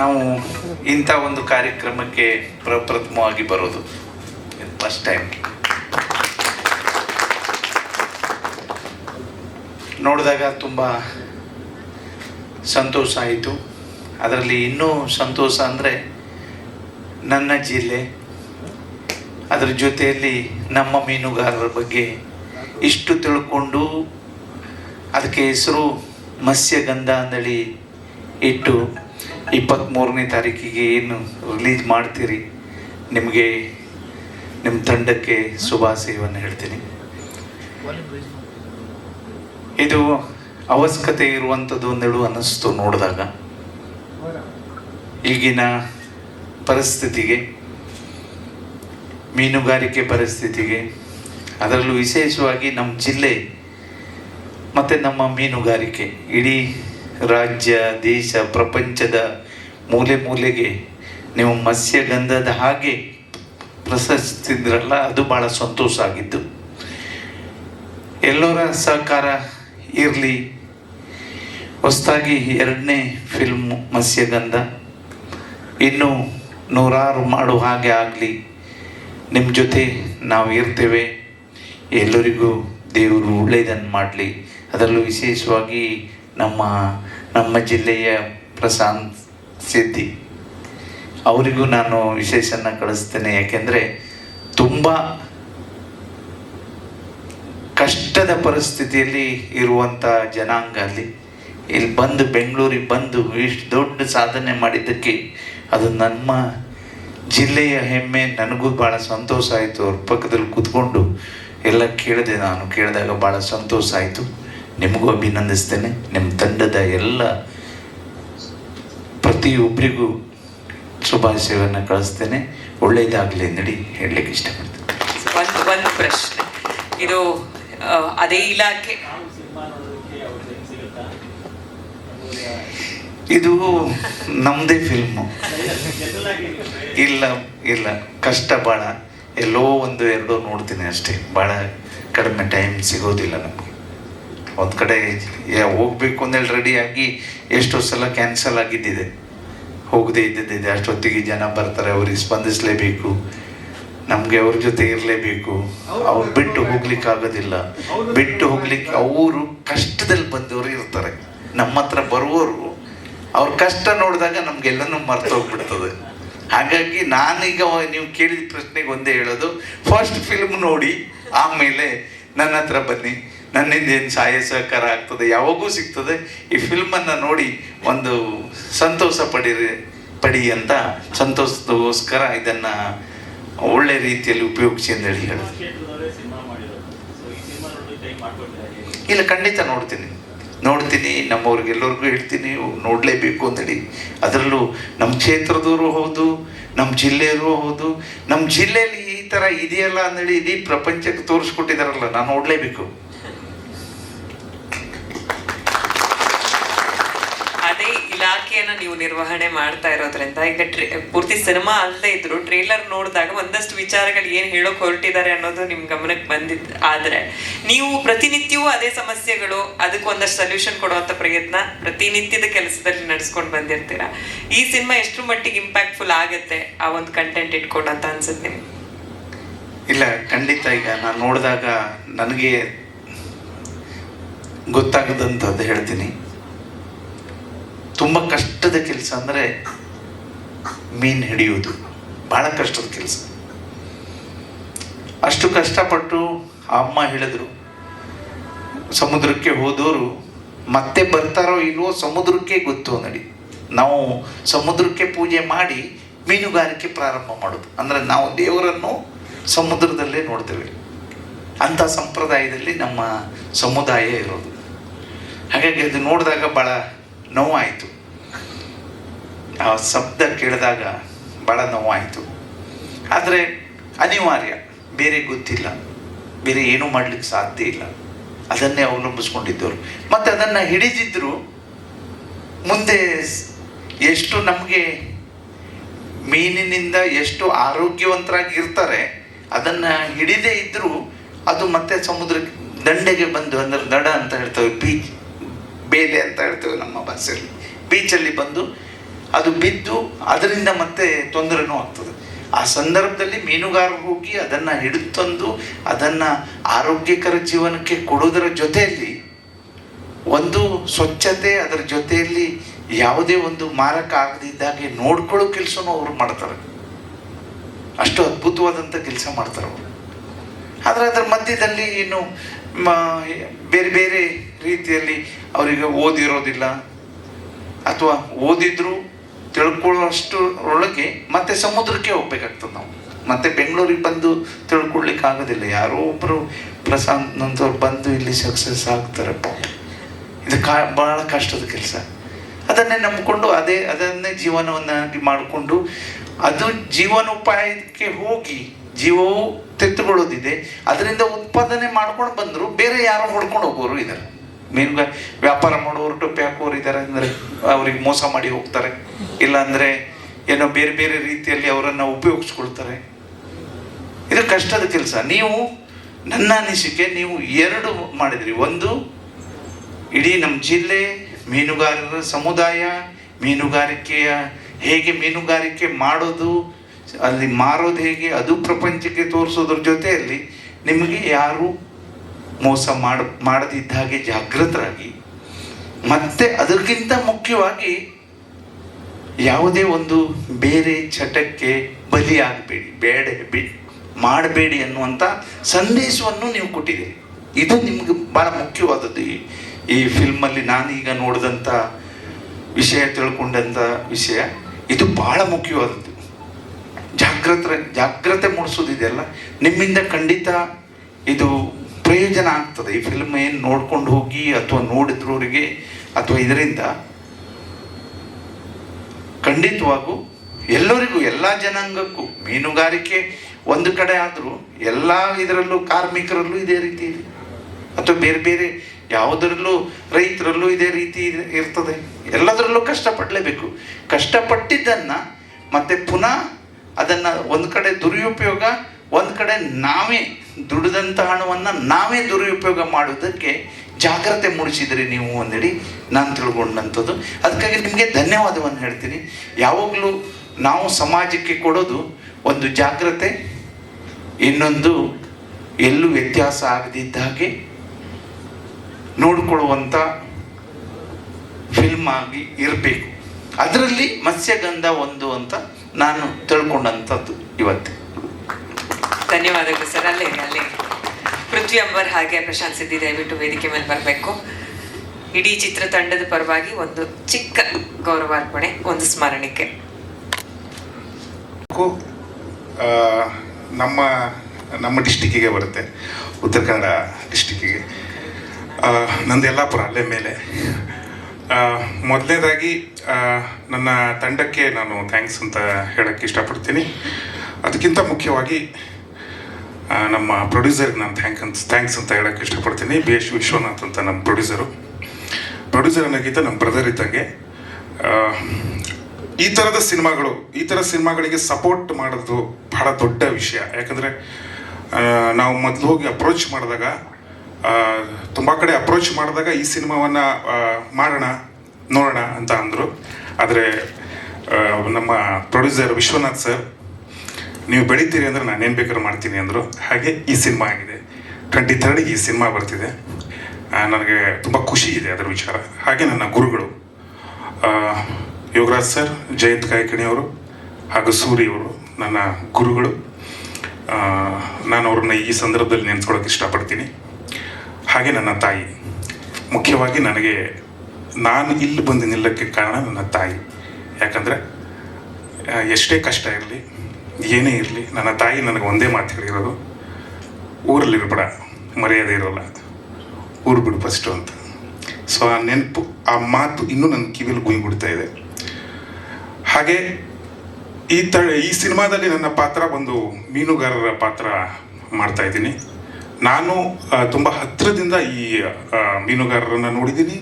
ನಾವು ಇಂಥ ಒಂದು ಕಾರ್ಯಕ್ರಮಕ್ಕೆ ಪ್ರಪ್ರಥಮವಾಗಿ ಬರೋದು. ಫಸ್ಟ್ ಟೈಮ್ ನೋಡಿದಾಗ ತುಂಬ ಸಂತೋಷ ಆಯಿತು. ಅದರಲ್ಲಿ ಇನ್ನೂ ಸಂತೋಷ ಅಂದರೆ ನನ್ನ ಜಿಲ್ಲೆ. ಅದರ ಜೊತೆಯಲ್ಲಿ ನಮ್ಮ ಮೀನುಗಾರರ ಬಗ್ಗೆ ಇಷ್ಟು ತಿಳ್ಕೊಂಡು ಅದಕ್ಕೆ ಹೆಸರು ಮತ್ಸ್ಯಗಂಧ ಅಂದೇಳಿ ಇಟ್ಟು ಇಪ್ಪತ್ತ್ಮೂರನೇ ತಾರೀಕಿಗೆ ಏನು ರಿಲೀಸ್ ಮಾಡ್ತೀರಿ? ನಿಮಗೆ ನಿಮ್ಮ ತಂಡಕ್ಕೆ ಶುಭಾಶಯವನ್ನು ಹೇಳ್ತೀನಿ. ಇದು ಅವಶ್ಯಕತೆ ಇರುವಂಥದ್ದು ಒಂದೆರಡು ಅನ್ನಿಸ್ತು ನೋಡಿದಾಗ. ಈಗಿನ ಪರಿಸ್ಥಿತಿಗೆ, ಮೀನುಗಾರಿಕೆ ಪರಿಸ್ಥಿತಿಗೆ, ಅದರಲ್ಲೂ ವಿಶೇಷವಾಗಿ ನಮ್ಮ ಜಿಲ್ಲೆ, ಮತ್ತು ನಮ್ಮ ಮೀನುಗಾರಿಕೆ, ಇಡೀ ರಾಜ್ಯ, ದೇಶ, ಪ್ರಪಂಚದ ಮೂಲೆ ಮೂಲೆಗೆ ನೀವು ಮತ್ಸ್ಯಗಂಧದ ಹಾಗೆ ಪ್ರಶಸ್ತಿದ್ರಲ್ಲ ಅದು ಭಾಳ ಸಂತೋಷ ಆಗಿದ್ದು. ಎಲ್ಲರ ಸಹಕಾರ ಇರಲಿ. ಹೊಸದಾಗಿ ಎರಡನೇ ಫಿಲ್ಮ್ ಮತ್ಸ್ಯಗಂಧ ಇನ್ನು ನೂರಾರು ಮಾಡೋ ಹಾಗೆ ಆಗಲಿ. ನಿಮ್ಮ ಜೊತೆ ನಾವು ಇರ್ತೇವೆ. ಎಲ್ಲರಿಗೂ ದೇವರು ಒಳ್ಳೆಯದನ್ನು ಮಾಡಲಿ. ಅದರಲ್ಲೂ ವಿಶೇಷವಾಗಿ ನಮ್ಮ ನಮ್ಮ ಜಿಲ್ಲೆಯ ಪ್ರಶಾಂತ್ ಸಿದ್ದಿ ಅವರಿಗೂ ನಾನು ವಿಶೇಷನ ಕಳಿಸ್ತೇನೆ. ಯಾಕೆಂದರೆ ತುಂಬ ಕಷ್ಟದ ಪರಿಸ್ಥಿತಿಯಲ್ಲಿ ಇರುವಂಥ ಜನಾಂಗ ಅಲ್ಲಿ. ಇಲ್ಲಿ ಬಂದು ಬೆಂಗಳೂರಿಗೆ ಬಂದು ಇಷ್ಟು ದೊಡ್ಡ ಸಾಧನೆ ಮಾಡಿದ್ದಕ್ಕೆ ಅದು ನಮ್ಮ ಜಿಲ್ಲೆಯ ಹೆಮ್ಮೆ. ನನಗೂ ಭಾಳ ಸಂತೋಷ ಆಯಿತು. ಅವ್ರ ಪಕ್ಕದಲ್ಲಿ ಕೂತ್ಕೊಂಡು ಎಲ್ಲ ಕೇಳಿದೆ ನಾನು. ಕೇಳಿದಾಗ ಭಾಳ ಸಂತೋಷ ಆಯಿತು. ನಿಮಗೂ ಅಭಿನಂದಿಸ್ತೇನೆ. ನಿಮ್ಮ ತಂಡದ ಎಲ್ಲ ಪ್ರತಿಯೊಬ್ಬರಿಗೂ ಶುಭಾಶಯವನ್ನು ಕಳಿಸ್ತೇನೆ. ಒಳ್ಳೆಯದಾಗಲಿ ನಡಿ ಹೇಳಲಿಕ್ಕೆ ಇಷ್ಟಪಡ್ತೀನಿ. ಒಂದು ಒಂದು ಪ್ರಶ್ನೆ. ಇದು ಅದೇ ಇಲಾಖೆ? ಇದು ನಮ್ಮದೇ ಫಿಲ್ಮು ಇಲ್ಲ ಇಲ್ಲ. ಕಷ್ಟ ಭಾಳ ಎಲ್ಲೋ ಒಂದು ಎರಡೋ ನೋಡ್ತೀನಿ ಅಷ್ಟೇ. ಭಾಳ ಕಡಿಮೆ ಟೈಮ್ ಸಿಗೋದಿಲ್ಲ ನಮಗೆ. ಒಂದು ಕಡೆ ಹೋಗ್ಬೇಕು ಅಂದೇಳಿ ರೆಡಿಯಾಗಿ ಎಷ್ಟೋ ಸಲ ಕ್ಯಾನ್ಸಲ್ ಆಗಿದ್ದಿದೆ. ಹೋಗದೆ ಇದ್ದಿದ್ದಿದೆ. ಅಷ್ಟೊತ್ತಿಗೆ ಜನ ಬರ್ತಾರೆ ಅವ್ರಿಗೆ ಸ್ಪಂದಿಸಲೇಬೇಕು. ನಮಗೆ ಅವ್ರ ಜೊತೆ ಇರಲೇಬೇಕು. ಅವ್ರು ಬಿಟ್ಟು ಹೋಗ್ಲಿಕ್ಕೆ ಆಗೋದಿಲ್ಲ. ಬಿಟ್ಟು ಹೋಗ್ಲಿಕ್ಕೆ ಅವರು ಕಷ್ಟದಲ್ಲಿ ಬಂದವರು ಇರ್ತಾರೆ. ನಮ್ಮ ಹತ್ರ ಬರುವವರು ಅವ್ರ ಕಷ್ಟ ನೋಡಿದಾಗ ನಮ್ಗೆಲ್ಲನೂ ಮರ್ತು ಹೋಗ್ಬಿಡ್ತದೆ. ಹಾಗಾಗಿ ನಾನೀಗ ನೀವು ಕೇಳಿದ ಪ್ರಶ್ನೆಗೆ ಒಂದೇ ಹೇಳೋದು ಫಸ್ಟ್ ಫಿಲ್ಮ್ ನೋಡಿ ಆಮೇಲೆ ನನ್ನ ಹತ್ರ ಬನ್ನಿ. ನನ್ನಿಂದ ಏನು ಸಹಾಯ ಸಹಕಾರ ಆಗ್ತದೆ? ಯಾವಾಗೂ ಸಿಗ್ತದೆ. ಈ ಫಿಲ್ಮನ್ನು ನೋಡಿ ಒಂದು ಸಂತೋಷ ಪಡಿರಿ, ಪಡಿ ಅಂತ ಸಂತೋಷದಗೋಸ್ಕರ ಇದನ್ನು ಒಳ್ಳೆ ರೀತಿಯಲ್ಲಿ ಉಪಯೋಗಿಸಿ ಹೇಳೋದು ಹೇಳಿ ಹೇಗೆ? ಇಲ್ಲ, ಖಂಡಿತ ನೋಡ್ತೀನಿ. ನೋಡ್ತೀನಿ ನಮ್ಮವ್ರಿಗೆಲ್ಲರಿಗೂ ಹೇಳ್ತೀನಿ, ನೋಡಲೇಬೇಕು ಅಂತೇಳಿ ಅದರಲ್ಲೂ ನಮ್ಮ ಕ್ಷೇತ್ರದವರು ಹೌದು ನಮ್ಮ ಜಿಲ್ಲೆಯವರು ಹೌದು ನಮ್ಮ ಜಿಲ್ಲೆಯಲ್ಲಿ ಈ ಥರ ಇದೆಯಲ್ಲ ಅಂದೇಳಿ ಇಡೀ ಪ್ರಪಂಚಕ್ಕೆ ತೋರಿಸ್ಕೊಟ್ಟಿದಾರಲ್ಲ, ನಾನು ನೋಡಲೇಬೇಕು. ನೀವು ನಿರ್ವಹಣೆ ಮಾಡ್ತಾ ಇರೋದ್ರಿಂದ, ಈಗ ಪೂರ್ತಿ ಸಿನಿಮಾ ಅಲ್ಲದೆ ಇದ್ರು ಟ್ರೇಲರ್ ನೋಡಿದಾಗ ಒಂದಷ್ಟು ವಿಚಾರಗಳು ಏನ್ ಹೇಳೋಕ್ ಹೊರಟಿದ್ದಾರೆ ಅನ್ನೋದು ನಿಮ್ ಗಮನಕ್ಕೆ ಬಂದಿದ್, ಆದ್ರೆ ನೀವು ಪ್ರತಿನಿತ್ಯವೂ ಅದೇ ಸಮಸ್ಯೆಗಳು, ಅದಕ್ಕೆ ಒಂದಷ್ಟು ಸೊಲ್ಯೂಷನ್ ಕೊಡುವಂತ ಪ್ರಯತ್ನ ಪ್ರತಿನಿತ್ಯದ ಕೆಲಸದಲ್ಲಿ ನಡೆಸ್ಕೊಂಡು ಬಂದಿರ್ತೀರಾ? ಈ ಸಿನಿಮಾ ಎಷ್ಟು ಮಟ್ಟಿಗೆ ಇಂಪ್ಯಾಕ್ಟ್ಫುಲ್ ಆಗತ್ತೆ ಆ ಒಂದು ಕಂಟೆಂಟ್ ಇಟ್ಕೊಂಡು ಅಂತ ಅನ್ಸುತ್ತೆ ನಿಮ್ಗೆ? ಇಲ್ಲ, ಖಂಡಿತ ಈಗ ನಾನು ನೋಡಿದಾಗ ನನಗೆ ಗೊತ್ತಾಗದಂಥದ್ದು ಹೇಳ್ತೀನಿ. ತುಂಬ ಕಷ್ಟದ ಕೆಲಸ ಅಂದರೆ ಮೀನು ಹಿಡಿಯೋದು ಭಾಳ ಕಷ್ಟದ ಕೆಲಸ. ಅಷ್ಟು ಕಷ್ಟಪಟ್ಟು ಅಮ್ಮ ಹೇಳಿದ್ರು, ಸಮುದ್ರಕ್ಕೆ ಹೋದವರು ಮತ್ತೆ ಬರ್ತಾರೋ ಇಲ್ವೋ ಸಮುದ್ರಕ್ಕೆ ಗೊತ್ತು ನಡಿ. ನಾವು ಸಮುದ್ರಕ್ಕೆ ಪೂಜೆ ಮಾಡಿ ಮೀನುಗಾರಿಕೆ ಪ್ರಾರಂಭ ಮಾಡೋದು. ಅಂದರೆ ನಾವು ದೇವರನ್ನು ಸಮುದ್ರದಲ್ಲೇ ನೋಡ್ತೇವೆ. ಅಂಥ ಸಂಪ್ರದಾಯದಲ್ಲಿ ನಮ್ಮ ಸಮುದಾಯ ಇರೋದು. ಹಾಗಾಗಿ ಅದು ನೋಡಿದಾಗ ಭಾಳ ನೋವಾಯಿತು. ಆ ಶಬ್ದ ಕೇಳಿದಾಗ ಭಾಳ ನೋವಾಯಿತು. ಆದರೆ ಅನಿವಾರ್ಯ, ಬೇರೆ ಗೊತ್ತಿಲ್ಲ. ಬೇರೆ ಏನೂ ಮಾಡಲಿಕ್ಕೆ ಸಾಧ್ಯ ಇಲ್ಲ. ಅದನ್ನೇ ಅವಲಂಬಿಸ್ಕೊಂಡಿದ್ದವರು. ಮತ್ತು ಅದನ್ನು ಹಿಡಿದಿದ್ದರು ಮುಂದೆ ಎಷ್ಟು ನಮಗೆ ಮೀನಿನಿಂದ ಎಷ್ಟು ಆರೋಗ್ಯವಂತರಾಗಿ ಇರ್ತಾರೆ, ಅದನ್ನು ಹಿಡಿದೇ ಇದ್ದರೂ ಅದು ಮತ್ತೆ ಸಮುದ್ರಕ್ಕೆ, ದಂಡೆಗೆ ಬಂದು ಅಂದರೆ ದಡ ಅಂತ ಹೇಳ್ತೇವೆ, ಬೀಚ್. ಬೇಲೆ ಅಂತ ಹೇಳ್ತೇವೆ ನಮ್ಮ ಭಾಷೆಯಲ್ಲಿ ಬೀಚಲ್ಲಿ ಬಂದು ಅದು ಬಿದ್ದು ಅದರಿಂದ ಮತ್ತೆ ತೊಂದರೆನೂ ಆಗ್ತದೆ. ಆ ಸಂದರ್ಭದಲ್ಲಿ ಮೀನುಗಾರರು ಹೋಗಿ ಅದನ್ನು ಹಿಡಿದು ತಂದು ಅದನ್ನು ಆರೋಗ್ಯಕರ ಜೀವನಕ್ಕೆ ಕೊಡೋದರ ಜೊತೆಯಲ್ಲಿ ಒಂದು ಸ್ವಚ್ಛತೆ ಅದರ ಜೊತೆಯಲ್ಲಿ ಯಾವುದೇ ಒಂದು ಮಾರಕ ಆಗದಿದ್ದಾಗೆ ನೋಡ್ಕೊಳ್ಳೋ ಕೆಲಸನೂ ಅವರು ಮಾಡ್ತಾರೆ. ಅಷ್ಟು ಅದ್ಭುತವಾದಂಥ ಕೆಲಸ ಮಾಡ್ತಾರೆ ಅವರು. ಆದರೆ ಅದರ ಮಧ್ಯದಲ್ಲಿ ಇನ್ನು ಬೇರೆ ಬೇರೆ ರೀತಿಯಲ್ಲಿ ಅವರಿಗೆ ಓದಿರೋದಿಲ್ಲ. ಅಥವಾ ಓದಿದ್ರು ತಿಳ್ಕೊಳ್ಳೋಷ್ಟು ಒಳಗೆ ಮತ್ತೆ ಸಮುದ್ರಕ್ಕೆ ಹೋಗ್ಬೇಕಾಗ್ತದೆ ನಾವು. ಮತ್ತೆ ಬೆಂಗಳೂರಿಗೆ ಬಂದು ತಿಳ್ಕೊಳ್ಲಿಕ್ಕೆ ಆಗೋದಿಲ್ಲ. ಯಾರೋ ಒಬ್ಬರು ಪ್ರಶಾಂತ್ ನಂತವ್ರು ಬಂದು ಇಲ್ಲಿ ಸಕ್ಸಸ್ ಆಗ್ತಾರೆ ಇದು ಕಾ, ಬಹಳ ಕಷ್ಟದ ಕೆಲಸ. ಅದನ್ನೇ ನಂಬಿಕೊಂಡು ಅದೇ, ಅದನ್ನೇ ಜೀವನವನ್ನಾಗಿ ಮಾಡಿಕೊಂಡು ಅದು ಜೀವನೋಪಾಯಕ್ಕೆ ಹೋಗಿ ಜೀವವು ತೆತ್ತುಕೊಳ್ಳೋದಿದೆ ಅದರಿಂದ ಉತ್ಪಾದನೆ ಮಾಡ್ಕೊಂಡು ಬಂದರು ಬೇರೆ ಯಾರೋ ಹೊಡ್ಕೊಂಡು ಹೋಗೋರು ಇದ್ದಾರೆ. ಮೀನುಗಾರ ವ್ಯಾಪಾರ ಮಾಡೋರು ಟೊಪ್ಪಿ ಹಾಕೋರು ಇದ್ದಾರೆ ಅಂದರೆ ಅವ್ರಿಗೆ ಮೋಸ ಮಾಡಿ ಹೋಗ್ತಾರೆ. ಇಲ್ಲ ಅಂದರೆ ಏನೋ ಬೇರೆ ಬೇರೆ ರೀತಿಯಲ್ಲಿ ಅವರನ್ನು ಉಪಯೋಗಿಸ್ಕೊಳ್ತಾರೆ. ಇದು ಕಷ್ಟದ ಕೆಲಸ. ನೀವು ನನ್ನ ಅನಿಸಿಕೆ, ನೀವು ಎರಡು ಮಾಡಿದ್ರಿ. ಒಂದು, ಇಡೀ ನಮ್ಮ ಜಿಲ್ಲೆ ಮೀನುಗಾರರ ಸಮುದಾಯ, ಮೀನುಗಾರಿಕೆಯ ಹೇಗೆ ಮೀನುಗಾರಿಕೆ ಮಾಡೋದು, ಅಲ್ಲಿ ಮಾರೋದು ಹೇಗೆ, ಅದು ಪ್ರಪಂಚಕ್ಕೆ ತೋರಿಸೋದ್ರ ಜೊತೆಯಲ್ಲಿ ನಿಮಗೆ ಯಾರು ಮೋಸ ಮಾಡ ಮಾಡದಿದ್ದ ಹಾಗೆ ಜಾಗೃತರಾಗಿ, ಮತ್ತೆ ಅದಕ್ಕಿಂತ ಮುಖ್ಯವಾಗಿ ಯಾವುದೇ ಒಂದು ಬೇರೆ ಚಟಕ್ಕೆ ಬಲಿಯಾಗಬೇಡಿ, ಬೇಡ, ಬಿ, ಮಾಡಬೇಡಿ ಅನ್ನುವಂಥ ಸಂದೇಶವನ್ನು ನೀವು ಕೊಟ್ಟಿದ್ದೀರಿ. ಇದು ನಿಮ್ಗೆ ಭಾಳ ಮುಖ್ಯವಾದದ್ದು. ಈ ಈ ಫಿಲ್ಮಲ್ಲಿ ನಾನೀಗ ನೋಡಿದಂಥ ವಿಷಯ ತಿಳ್ಕೊಂಡಂಥ ವಿಷಯ, ಇದು ಭಾಳ ಮುಖ್ಯವಾದದ್ದು. ಜಾಗ್ರತೆ ಜಾಗ್ರತೆ ಮೂಡಿಸೋದಿದೆಯಲ್ಲ ನಿಮ್ಮಿಂದ ಖಂಡಿತ ಇದು ಪ್ರಯೋಜನ ಆಗ್ತದೆ. ಈ ಫಿಲ್ಮ್ ಏನು ನೋಡ್ಕೊಂಡು ಹೋಗಿ ಅಥವಾ ನೋಡಿದ್ರವರಿಗೆ ಅಥವಾ ಇದರಿಂದ ಖಂಡಿತವಾಗೂ ಎಲ್ಲರಿಗೂ, ಎಲ್ಲ ಜನಾಂಗಕ್ಕೂ, ಮೀನುಗಾರಿಕೆ ಒಂದು ಕಡೆ ಆದರೂ ಎಲ್ಲ ಇದರಲ್ಲೂ ಕಾರ್ಮಿಕರಲ್ಲೂ ಇದೇ ರೀತಿ ಇದೆ. ಅಥವಾ ಬೇರೆ ಬೇರೆ ಯಾವುದರಲ್ಲೂ ರೈತರಲ್ಲೂ ಇದೇ ರೀತಿ ಇರ್ತದೆ. ಎಲ್ಲದರಲ್ಲೂ ಕಷ್ಟಪಡಲೇಬೇಕು. ಕಷ್ಟಪಟ್ಟಿದ್ದನ್ನು ಮತ್ತೆ ಪುನಃ ಅದನ್ನು ಒಂದು ಕಡೆ ದುರುಪಯೋಗ, ಒಂದು ಕಡೆ ನಾವೇ ದುಡಿದಂಥ ಹಣವನ್ನು ನಾವೇ ದುರುಪಯೋಗ ಮಾಡೋದಕ್ಕೆ ಜಾಗ್ರತೆ ಮೂಡಿಸಿದ್ರಿ ನೀವು ಒಂದೆಡಿ ನಾನು ತಿಳ್ಕೊಂಡಂಥದ್ದು. ಅದಕ್ಕಾಗಿ ನಿಮಗೆ ಧನ್ಯವಾದವನ್ನು ಹೇಳ್ತೀನಿ. ಯಾವಾಗಲೂ ನಾವು ಸಮಾಜಕ್ಕೆ ಕೊಡೋದು ಒಂದು ಜಾಗ್ರತೆ, ಇನ್ನೊಂದು ಎಲ್ಲೂ ವ್ಯತ್ಯಾಸ ಆಗದಿದ್ದ ಹಾಗೆ ನೋಡಿಕೊಳ್ಳುವಂಥ ಫಿಲ್ಮ್ ಆಗಿ ಇರಬೇಕು. ಅದರಲ್ಲಿ ಮತ್ಸ್ಯಗಂಧ ಒಂದು ಅಂತ ನಾನು ತಿಳ್ಕೊಂಡಂಥದ್ದು ಇವತ್ತು. ಧನ್ಯವಾದಗಳು ಸರ್. ಅಲ್ಲೇ ಅಲ್ಲೇ. ಪೃಥ್ವಿ ಅಂಬರ್ ಹಾಗೆ ಪ್ರಶಾಂತ್ ಸಿದ್ದಿ ದಯವಿಟ್ಟು ವೇದಿಕೆ ಮೇಲೆ ಬರಬೇಕು. ಇಡೀ ಚಿತ್ರತಂಡದ ಪರವಾಗಿ ಒಂದು ಚಿಕ್ಕ ಗೌರವಾರ್ಪಣೆ ಒಂದು ಸ್ಮರಣಿಕೆ ನಮ್ಮ ನಮ್ಮ ಡಿಸ್ಟಿಕ್ಕಿಗೆ ಬರುತ್ತೆ. ಉತ್ತರ ಕನ್ನಡ ಡಿಸ್ಟಿಕ್ಕಿಗೆ. ನಂದು ಯಲ್ಲಾಪುರ ಅಲ್ಲೇ ಮೇಲೆ. ಮೊದಲನೇದಾಗಿ ನನ್ನ ತಂಡಕ್ಕೆ ನಾನು ಥ್ಯಾಂಕ್ಸ್ ಅಂತ ಹೇಳೋಕ್ಕೆ ಇಷ್ಟಪಡ್ತೀನಿ. ಅದಕ್ಕಿಂತ ಮುಖ್ಯವಾಗಿ ನಮ್ಮ ಪ್ರೊಡ್ಯೂಸರ್ಗೆ ನಾನು ಥ್ಯಾಂಕ್ ಅಂತ ಥ್ಯಾಂಕ್ಸ್ ಅಂತ ಹೇಳೋಕ್ಕೆ ಇಷ್ಟಪಡ್ತೀನಿ. ಬಿ ಎಸ್ ವಿಶ್ವನಾಥ್ ಅಂತ ನಮ್ಮ ಪ್ರೊಡ್ಯೂಸರು ಪ್ರೊಡ್ಯೂಸರ್ ಅನ್ನೋಕ್ಕಿಂತ ನಮ್ಮ ಬ್ರದರ್ ಇದ್ದಂಗೆ. ಈ ಥರದ ಸಿನಿಮಾಗಳು, ಈ ಥರ ಸಿನಿಮಾಗಳಿಗೆ ಸಪೋರ್ಟ್ ಮಾಡೋದು ಬಹಳ ದೊಡ್ಡ ವಿಷಯ. ಯಾಕಂದರೆ ನಾವು ಮೊದಲು ಹೋಗಿ ಅಪ್ರೋಚ್ ಮಾಡಿದಾಗ ತುಂಬ ಕಡೆ ಅಪ್ರೋಚ್ ಮಾಡಿದಾಗ ಈ ಸಿನಿಮಾವನ್ನು ಮಾಡೋಣ, ನೋಡೋಣ ಅಂತ ಅಂದರು. ಆದರೆ ನಮ್ಮ ಪ್ರೊಡ್ಯೂಸರ್ ವಿಶ್ವನಾಥ್ ಸರ್ ನೀವು ಬೆಳಿತೀರಿ ಅಂದರೆ ನಾನೇನು ಬೇಕಾದ್ರೂ ಮಾಡ್ತೀನಿ ಅಂದರು. ಹಾಗೆ ಈ ಸಿನಿಮಾ ಆಗಿದೆ ಟ್ವೆಂಟಿ ಥರ್ಡಿಗೆ ಈ ಸಿನಿಮಾ ಬರ್ತಿದೆ. ನನಗೆ ತುಂಬ ಖುಷಿ ಇದೆ ಅದರ ವಿಚಾರ. ಹಾಗೆ ನನ್ನ ಗುರುಗಳು ಯೋಗರಾಜ್ ಸರ್, ಜಯಂತ್ ಕಾಯ್ಕಿಣಿ ಅವರು ಹಾಗೂ ಸೂರಿ ಅವರು, ನನ್ನ ಗುರುಗಳು ನಾನು ಅವ್ರನ್ನ ಈ ಸಂದರ್ಭದಲ್ಲಿ ನೆನೆಸ್ಕೊಳ್ಳೋಕೆ ಇಷ್ಟಪಡ್ತೀನಿ. ಹಾಗೆ ನನ್ನ ತಾಯಿ. ಮುಖ್ಯವಾಗಿ ನನಗೆ ನಾನು ಇಲ್ಲಿ ಬಂದು ನಿಲ್ಲಕ್ಕೆ ಕಾರಣ ನನ್ನ ತಾಯಿ. ಯಾಕಂದರೆ ಎಷ್ಟೇ ಕಷ್ಟ ಇರಲಿ ಏನೇ ಇರಲಿ, ನನ್ನ ತಾಯಿ ನನಗೆ ಒಂದೇ ಮಾತು ಹೇಳಿರೋದು, ಊರಲ್ಲಿ ಊರಲ್ಲಿರ್ಬೇಡ ಮರ್ಯಾದೆ ಇರೋಲ್ಲ. ಊರು ಬಿಡು ಫಸ್ಟು ಅಂತ. ಸೊ ಆ ನೆನಪು, ಆ ಮಾತು ಇನ್ನೂ ನನ್ನ ಕಿವಿಯಲ್ಲಿ ಗುಯ್ ಬಿಡ್ತಾ ಇದೆ. ಹಾಗೆ, ಈ ತ, ಈ ಸಿನಿಮಾದಲ್ಲಿ ನನ್ನ ಪಾತ್ರ ಒಂದು ಮೀನುಗಾರರ ಪಾತ್ರ ಮಾಡ್ತಾ ಇದ್ದೀನಿ. ನಾನು ತುಂಬ ಹತ್ತಿರದಿಂದ ಈ ಮೀನುಗಾರರನ್ನು ನೋಡಿದ್ದೀನಿ.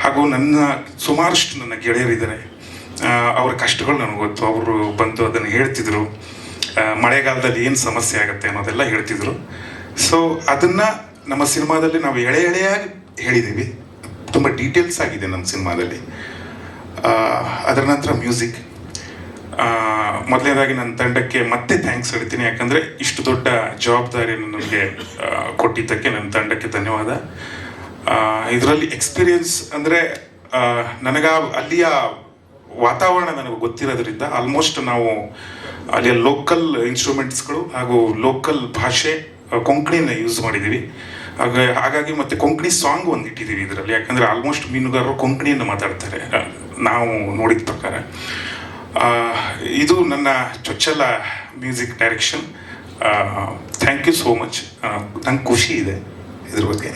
ಹಾಗೂ ನನ್ನ, ಸುಮಾರಷ್ಟು ನನ್ನ ಗೆಳೆಯರಿದ್ದಾರೆ. ಅವರ ಕಷ್ಟಗಳು ನನಗೆ ಗೊತ್ತು. ಅವರು ಬಂದು ಅದನ್ನು ಹೇಳ್ತಿದ್ರು. ಮಳೆಗಾಲದಲ್ಲಿ ಏನು ಸಮಸ್ಯೆ ಆಗುತ್ತೆ ಅನ್ನೋದೆಲ್ಲ ಹೇಳ್ತಿದ್ರು. ಸೊ ಅದನ್ನು ನಮ್ಮ ಸಿನಿಮಾದಲ್ಲಿ ನಾವು ಎಳೆ ಎಳೆಯಾಗಿ ಹೇಳಿದ್ದೀವಿ ತುಂಬ ಡೀಟೇಲ್ಸ್ ಆಗಿದೆ ನಮ್ಮ ಸಿನಿಮಾದಲ್ಲಿ. ಅದರ ನಂತರ ಮ್ಯೂಸಿಕ್ ಮೊದಲನೇದಾಗಿ ನನ್ನ ತಂಡಕ್ಕೆ ಮತ್ತೆ ಥ್ಯಾಂಕ್ಸ್ ಹೇಳ್ತೀನಿ. ಯಾಕಂದರೆ ಇಷ್ಟು ದೊಡ್ಡ ಜವಾಬ್ದಾರಿಯನ್ನು ನನಗೆ ಕೊಟ್ಟಿದ್ದಕ್ಕೆ ನನ್ನ ತಂಡಕ್ಕೆ ಧನ್ಯವಾದ. ಇದರಲ್ಲಿ ಎಕ್ಸ್ಪೀರಿಯನ್ಸ್ ಅಂದರೆ ನನಗ ಅಲ್ಲಿಯ ವಾತಾವರಣ ನನಗೆ ಗೊತ್ತಿರೋದ್ರಿಂದ ಆಲ್ಮೋಸ್ಟ್ ನಾವು ಅಲ್ಲಿಯ ಲೋಕಲ್ ಇನ್ಸ್ಟ್ರೂಮೆಂಟ್ಸ್ಗಳು ಹಾಗೂ ಲೋಕಲ್ ಭಾಷೆ ಕೊಂಕಣಿನ ಯೂಸ್ ಮಾಡಿದ್ದೀವಿ ಹಾಗ ಹಾಗಾಗಿ ಮತ್ತೆ ಕೊಂಕಣಿ ಸಾಂಗ್ ಒಂದು ಇಟ್ಟಿದ್ದೀವಿ ಇದರಲ್ಲಿ. ಯಾಕಂದರೆ ಆಲ್ಮೋಸ್ಟ್ ಮೀನುಗಾರರು ಕೊಂಕಣಿಯನ್ನು ಮಾತಾಡ್ತಾರೆ. ನಾವು ನೋಡಿದ ಪ್ರಕಾರ. ಇದು ನನ್ನ ಚೊಚ್ಚಲ music direction thank you so much ನಂಗೆ ಖುಷಿ ಇದೆ ಇದ್ರ ಬಗ್ಗೆ.